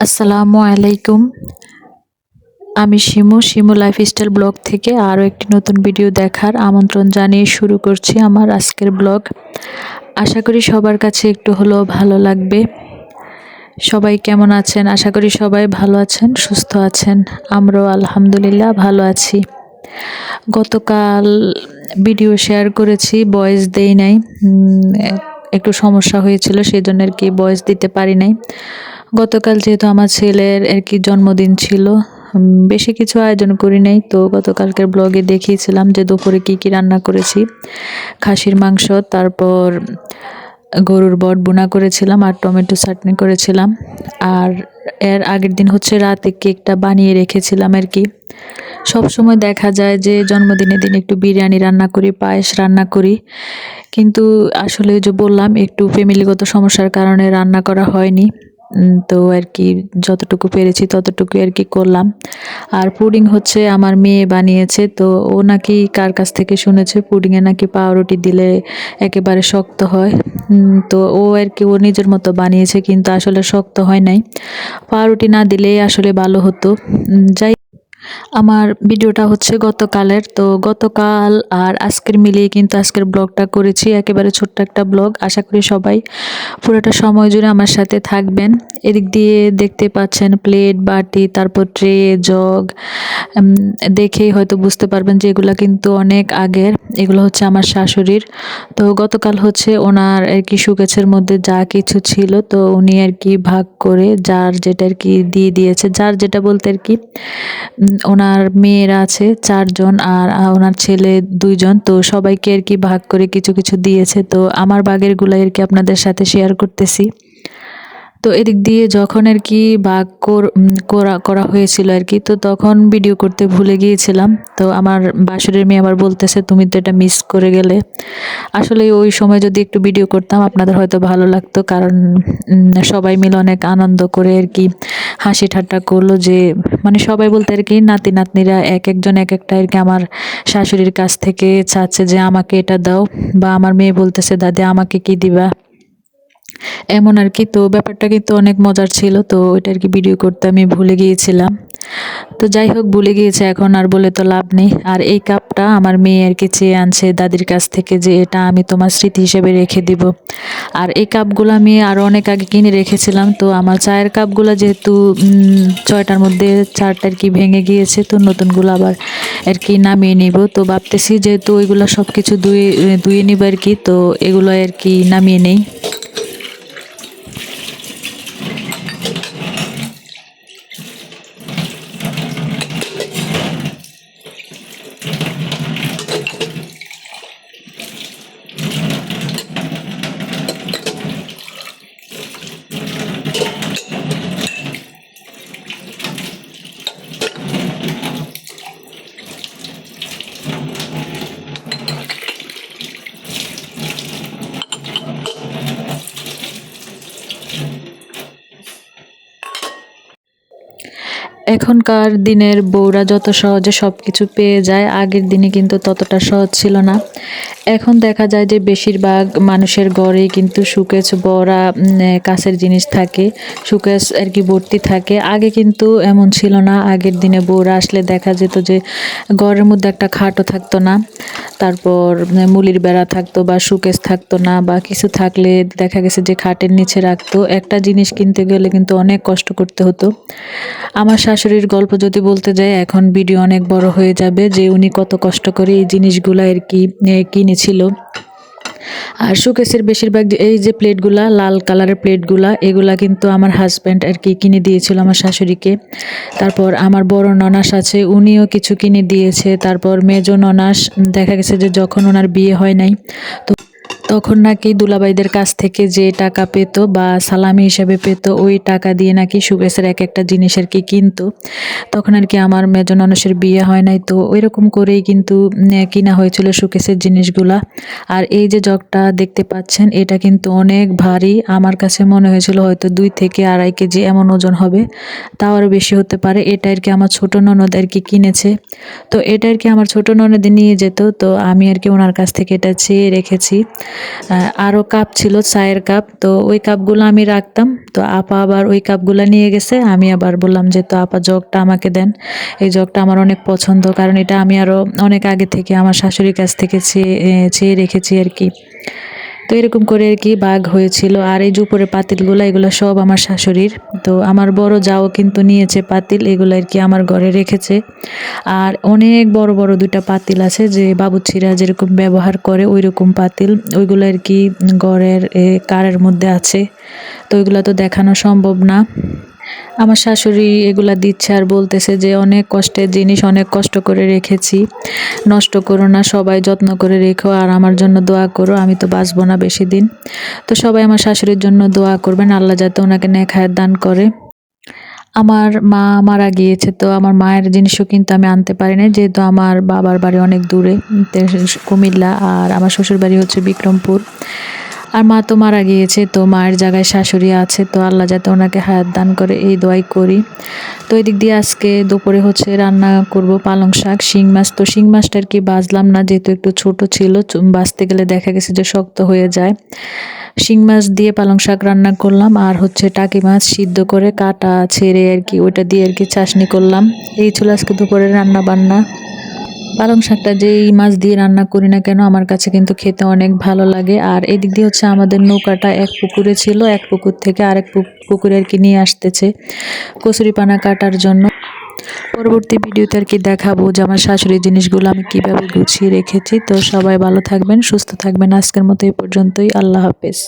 আসসালামু আলাইকুম। আমি শিমু শিমু লাইফস্টাইল ব্লগ থেকে আরও একটি নতুন ভিডিও দেখার আমন্ত্রণ জানিয়ে শুরু করছি আমার আজকের ব্লগ আশা করি সবার কাছে একটু হলেও ভালো লাগবে। সবাই কেমন আছেন? আশা করি সবাই ভালো আছেন, সুস্থ আছেন। আমরাও আলহামদুলিল্লাহ ভালো আছি। গতকাল ভিডিও শেয়ার করেছি বয়েস দেই নাই। একটু সমস্যা হয়েছিল সেই জন্য আর কি বয়েস দিতে পারি নাই। গতকাল যেহেতু আমার ছেলের আর কি জন্মদিন ছিল বেশি কিছু আয়োজন করি নাই। তো গতকালকের ব্লগে দেখিয়েছিলাম যে দুপুরে কি কি রান্না করেছি। খাসির মাংস, তারপর গরুর বট বোনা করেছিলাম আর টমেটো চাটনি করেছিলাম। আর এর আগের দিন হচ্ছে রাতে কেকটা বানিয়ে রেখেছিলাম আর কি। সব সময় দেখা যায় যে জন্মদিনের দিন একটু বিরিয়ানি রান্না করি, পায়েস রান্না করি। কিন্তু আসলে যে বললাম, একটু ফ্যামিলিগত সমস্যার কারণে রান্না করা হয়নি। তো আর কি যতটুকু পেরেছি ততটুকু আর কি করলাম। আর পুডিং হচ্ছে আমার মেয়ে বানিয়েছে, তো ও নাকি কার কাছ থেকে শুনেছে পুডিংয়ে নাকি পাউরুটি দিলে একেবারে শক্ত হয়। তো ও আর কি, ও নিজের মতো বানিয়েছে, কিন্তু আসলে শক্ত হয় নাই। পাউরুটি না দিলে আসলে ভালো হতো। যাই আমার ভিডিওটা হচ্ছে গতকালের, তো গতকাল আর আজকের মিলিয়ে কিন্তু আজকের ব্লগটা করেছি। একেবারে ছোট্ট একটা ব্লগ। আশা করি সবাই পুরোটা সময় জুড়ে আমার সাথে থাকবেন। এদিক দিয়ে দেখতে পাচ্ছেন প্লেট, বাটি, তারপর ট্রে, জগ। দেখেই হয়তো বুঝতে পারবেন যে এগুলো কিন্তু অনেক আগের। এগুলো হচ্ছে আমার শাশুড়ির। তো গতকাল হচ্ছে ওনার আর কি সুকেছের মধ্যে যা কিছু ছিল, তো উনি আর কি ভাগ করে যার যেটা আর কি দিয়ে দিয়েছে, যার যেটা বলতে আর কি ওনার মেয়েরা আছে, চারজন আর ওনার ছেলে দুইজন। তো সবাইকে আর কি ভাগ করে কিছু কিছু দিয়েছে। তো আমার বাগেরগুলো আর কি আপনাদের সাথে শেয়ার করতেছি। তো এদিক দিয়ে যখন আর কি বাঘ করা করা হয়েছিল আর কি, তো তখন ভিডিও করতে ভুলে গিয়েছিলাম। তো আমার বাসুরের মেয়ে আবার বলতেছে, তুমি তো এটা মিস করে গেলে। আসলে ওই সময় যদি একটু ভিডিও করতাম, আপনাদের হয়তো ভালো লাগতো, কারণ সবাই মিলে অনেক আনন্দ করে আর কি হাসি ঠাট্টা করল যে মানে সবাই বলতে আর কি, নাতি নাতনিরা এক একজন এক একটা আর কি আমার শাশুড়ির কাছ থেকে চাচ্ছে যে, আমাকে এটা দাও। বা আমার মেয়ে বলতেছে, দাদি, আমাকে কি দিবা? এমন আর কি। তো ব্যাপারটা কিন্তু অনেক মজার ছিল। তো ওইটা আর কি ভিডিও করতে আমি ভুলে গিয়েছিলাম। তো যাই হোক, ভুলে গিয়েছে এখন, আর বলে তো লাভ নেই। আর এই কাপটা আমার মেয়ে আর কি চেয়ে আনছে দাদির কাছ থেকে যে এটা আমি তোমার স্মৃতি হিসেবে রেখে দিব। আর এই কাপগুলো আমি আরও অনেক আগে কিনে রেখেছিলাম। তো আমার চায়ের কাপগুলো যেহেতু ছয়টার মধ্যে চারটা আর কি ভেঙে গিয়েছে, তো নতুনগুলো আবার আর কি নামিয়ে নিব। তো ভাবতেছি যেহেতু ওইগুলো সব কিছু ধুয়ে ধুয়ে নিব আর কি, তো এগুলো আর কি নামিয়ে নেই। এখনকার দিনের বউরা যত সহজে সব কিছু পেয়ে যায়, আগের দিনে কিন্তু ততটা সহজ ছিল না। এখন দেখা যায় যে বেশিরভাগ মানুষের ঘরে কিন্তু সুকেশ, বড়া কাছের জিনিস থাকে, সুকেশ আর কি ভর্তি থাকে। আগে কিন্তু এমন ছিল না, আগের দিনে বউরা আসলে দেখা যেত যে ঘরের মধ্যে একটা খাটও থাকতো না, তারপর মুলির বেড়া থাকতো বা সুকেশ থাকতো না বা কিছু থাকলে দেখা গেছে যে খাটের নিচে রাখতো। একটা জিনিস কিনতে গেলে কিন্তু অনেক কষ্ট করতে হতো। আমার শাশুড়ির গল্প যদি বলতে যাই, এখন ভিডিও অনেক বড় হয়ে যাবে যে উনি কত কষ্ট করে এই জিনিসগুলো আর কি কিনেছিল। আর শোকেসের বেশিরভাগ এই যে প্লেটগুলা, লাল কালারের প্লেটগুলা, এগুলা কিন্তু আমার হাজব্যান্ড আর কি কিনে দিয়েছিল আমার শাশুড়িকে। তারপর আমার বড় ননাস আছে, উনিও কিছু কিনে দিয়েছে। তারপর মেজো ননাস, দেখা গেছে যে যখন ওনার বিয়ে হয় নাই, তো তখন নাকি দুলাবাইদের কাছ থেকে যে টাকা পেত বা সালামি হিসেবে পেত, ওই টাকা দিয়ে নাকি সুকেশের এক একটা জিনিস আর কি কিনতো। তখন আর কি আমার মেজন মানুষের বিয়ে হয় নাই, তো ওই রকম করেই কিন্তু কিনা হয়েছিল সুকেশের জিনিসগুলা। আর এই যে জগটা দেখতে পাচ্ছেন, এটা কিন্তু অনেক ভারী। আমার কাছে মনে হয়েছিল হয়তো দুই থেকে আড়াই কেজি এমন ওজন হবে, তাও আরও বেশি হতে পারে। এটা আর কি আমার ছোট ননদ আর কি কিনেছে। তো এটা আর কি আমার ছোট ননদে নিয়ে যেত, তো আমি আর কি ওনার কাছ থেকে এটা চেয়ে রেখেছি। আরও কাপ ছিল, চায়ের কাপ তো ওই কাপগুলো আমি রাখতাম। তো আপা আবার ওই কাপগুলো নিয়ে গেছে। আমি আবার বললাম যে, তো আপা জগটা আমাকে দেন। এই জগটা আমার অনেক পছন্দ, কারণ এটা আমি আরও অনেক আগে থেকে, আমার শাশুড়ির কাছ থেকে চেয়ে চেয়ে রেখেছি আর কি। তো এরকম করে আর কি বাঘ হয়েছিল। আর এই যে উপরে পাতিলগুলো, এগুলো সব আমার শাশুড়ির। তো আমার বড় যাও কিন্তু নিয়েছে পাতিল, এগুলো আর কি আমার ঘরে রেখেছে। আর অনেক বড় বড় দুইটা পাতিল আছে যে বাবুচ্ছিরা যেরকম ব্যবহার করে ওই রকম পাতিল। ওইগুলো আর কি ঘরের কারের মধ্যে আছে। তো ওইগুলো তো দেখানো সম্ভব না। আমার শাশুড়ি এগুলা দিচ্ছে আর বলতেছে যে, অনেক কষ্টের জিনিস অনেক কষ্ট করে রেখেছি। নষ্ট করো না, সবাই যত্ন করে রেখো আর আমার জন্য দোয়া করো, আমি তো বাঁচবো না বেশি দিন তো সবাই আমার শাশুড়ির জন্য দোয়া করবেন, আল্লাহ যাতে ওনাকে নেখায়ের দান করে। আমার মা মারা গিয়েছে তো আমার মায়ের জিনিসও কিন্তু আমি আনতে পারি না যেহেতু আমার বাবার বাড়ি অনেক দূরে কুমিল্লা আর আমার শ্বশুর বাড়ি হচ্ছে বিক্রমপুর। আর মা তো মারা গিয়েছে, তো মায়ের জায়গায় শাশুড়ি আছে, তো আল্লাহ যাতে ওনাকে হায়াত দান করে, এই দোয়াই করি। তো এই দিক দিয়ে আজকে দুপুরে হচ্ছে রান্না করব পালং শাক, শিং মাছ। তো শিং মাছটা আর কি বাজলাম না, যেহেতু একটু ছোট ছিল বাঁচতে গেলে দেখা গেছে যে শক্ত হয়ে যায়। শিং মাছ দিয়ে পালং শাক রান্না করলাম, আর হচ্ছে টাকি মাছ সিদ্ধ করে কাটা, ছেড়ে আর কি, ওইটা দিয়ে আর কি চাশনি করলাম। এই ছিল আজকে দুপুরে রান্না বান্না পালং শাকটা যেই মাছ দিয়ে রান্না করি না কেন, আমার কাছে কিন্তু খেতে অনেক ভালো লাগে। আর এদিক দিয়ে হচ্ছে আমাদের নৌকাটা এক পুকুরে ছিল, এক পুকুর থেকে আরেক পুকুরে আর কি নিয়ে আসতেছে কচুরি পানা কাটার জন্য। পরবর্তী ভিডিওতে আর কি দেখাবো যে আমার শাশুড়ির জিনিসগুলো আমি কীভাবে গুছিয়ে রেখেছি। তো সবাই ভালো থাকবেন, সুস্থ থাকবেন। আজকের মতো এই পর্যন্তই। আল্লাহ হাফেজ।